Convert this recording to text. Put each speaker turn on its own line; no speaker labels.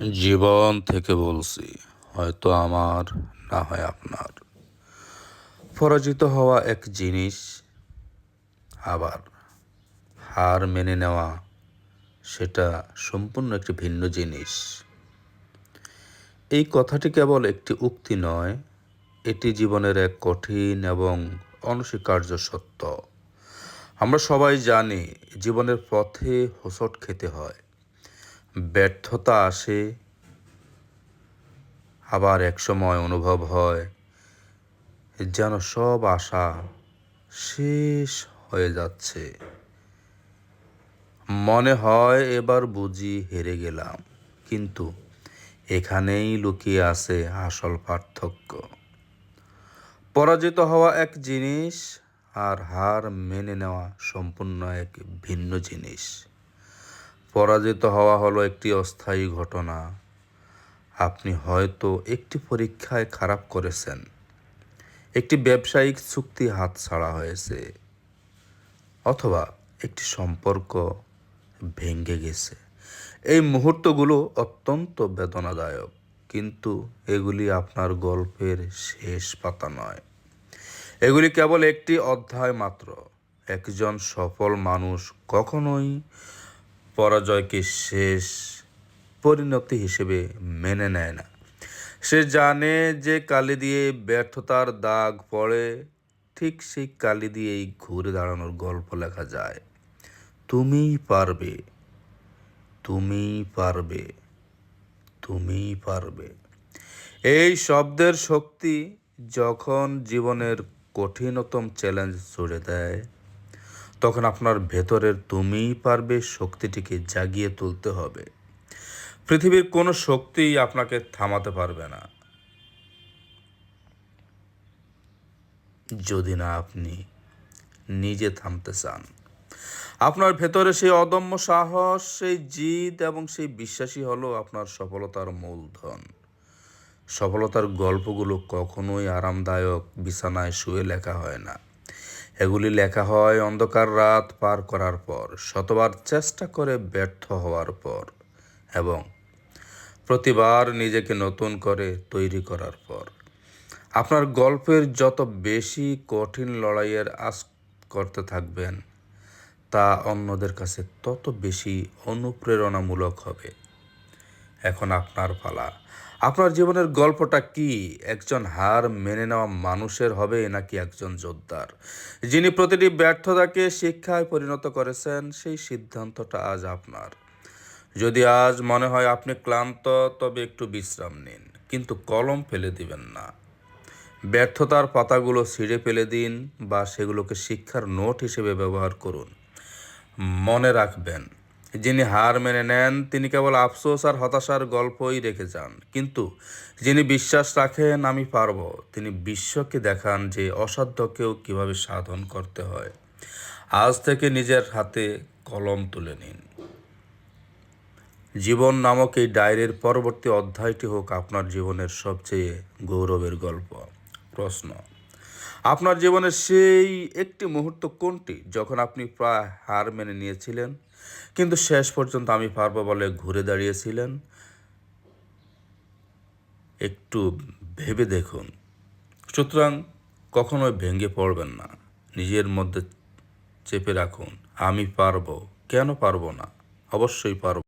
জীবন থেকে বলছি, হয়তো আমার, না হয় আপনার। পরাজিত হওয়া এক জিনিস, আবার হার মেনে নেওয়া, সেটা সম্পূর্ণ একটি ভিন্ন জিনিস। এই কথাটি কেবল একটি উক্তি নয়, এটি জীবনের এক কঠিন এবং অনস্বীকার্য সত্য। আমরা সবাই জানি, জীবনের পথে হোঁচট খেতে হয়। ব্যর্থতা আসে, আবার একসময় অনুভব হয় যেন সব আশা শেষ হয়ে যাচ্ছে। মনে হয় এবার বুঝি হেরে গেলাম, কিন্তু এখানেই লুকিয়ে আছে আসল পার্থক্য। পরাজিত হওয়া এক জিনিস আর হার মেনে নেওয়া সম্পূর্ণ এক ভিন্ন জিনিস। পরাজিত হওয়া হলো একটি অস্থায়ী ঘটনা। আপনি হয়তো একটি পরীক্ষায় খারাপ করেছেন। একটি ব্যবসায়িক চুক্তি হাতছাড়া হয়েছে। অথবা একটি সম্পর্ক ভেঙে গেছে। এই মুহূর্তগুলো অত্যন্ত বেদনাদায়ক। কিন্তু এগুলি আপনার গল্পের শেষ পাতা নয়। এগুলি কেবল একটি অধ্যায় মাত্র। একজন সফল মানুষ কখনোই পরাজয়কে শেষ পরিণতি হিসেবে মেনে নেয় না। সে জানে যে কালি দিয়ে ব্যর্থতার দাগ পড়ে, ঠিক সেই কালি দিয়েই ঘুরে দাঁড়ানোর গল্প লেখা যায়। তুমিই পারবে তুমিই পারবে তুমিই পারবে। এই শব্দের শক্তি যখন জীবনের কঠিনতম চ্যালেঞ্জ জুড়ে দেয় তখন আপনার ভেতরের তুমিই পারবে শক্তিটিকে জাগিয়ে তুলতে হবে। পৃথিবীর কোনো শক্তিই আপনাকে থামাতে পারবে না। যদি না আপনি নিজে থামতে চান, আপনার ভেতরে সেই অদম্য সাহস, সেই জিদ এবং সেই বিশ্বাসই হলো আপনার সফলতার মূলধন। সফলতার গল্পগুলো কখনোই আরামদায়ক বিছানায় শুয়ে লেখা হয় না। এগুলি লেখা হয় অন্ধকার রাত পার করার পর, শতবার চেষ্টা করে ব্যর্থ হওয়ার পর এবং প্রতিবার নিজেকে নতুন করে তৈরি করার পর। আপনার গল্পের যত বেশি কঠিন লড়াইয়ের আশ করতে থাকবেন, তা অন্যদের কাছে তত বেশি অনুপ্রেরণামূলক হবে। এখন আপনার পালা। আপনার জীবনের গল্পটা কি? একজন হার মেনে নেওয়া মানুষের হবে নাকি একজন যোদ্ধার? যিনি প্রতিটি ব্যর্থতাকে শিক্ষায় পরিণত করেছেন, সেই সিদ্ধান্তটা আজ আপনার। যদি আজ মনে হয় আপনি ক্লান্ত, তবে একটু বিশ্রাম নিন, কিন্তু কলম ফেলে দিবেন না। ব্যর্থতার পাতাগুলো ছিঁড়ে ফেলে দিন বা সেগুলোকে শিক্ষার নোট হিসেবে ব্যবহার করুন। মনে রাখবেন যিনি হার মেনে নেন, তিনি কেবল আফসোস আর হতাশার গল্পই রেখে যান। কিন্তু যিনি বিশ্বাস রাখেন, আমি পারব। তিনি বিশ্বকে দেখান যে অসাধ্যকেও কীভাবে সাধন করতে হয়। আজ থেকে নিজের হাতে কলম তুলে নিন। জীবন নামক এই ডায়েরির পরবর্তী অধ্যায়টি হোক আপনার জীবনের সবচেয়ে গৌরবের গল্প। প্রশ্ন আপনার জীবনের সেই একটি মুহূর্ত কোনটি? যখন আপনি প্রায় হার মেনে নিয়েছিলেন, কিন্তু শেষ পর্যন্ত আমি পারব বলে ঘুরে দাঁড়িয়েছিলেন। একটু ভেবে দেখুন। সুতরাং কখনোই ভেঙে পড়বেন না। নিজের মধ্যে চেপে রাখুন। আমি পারব। কেন পারব না? অবশ্যই পারব।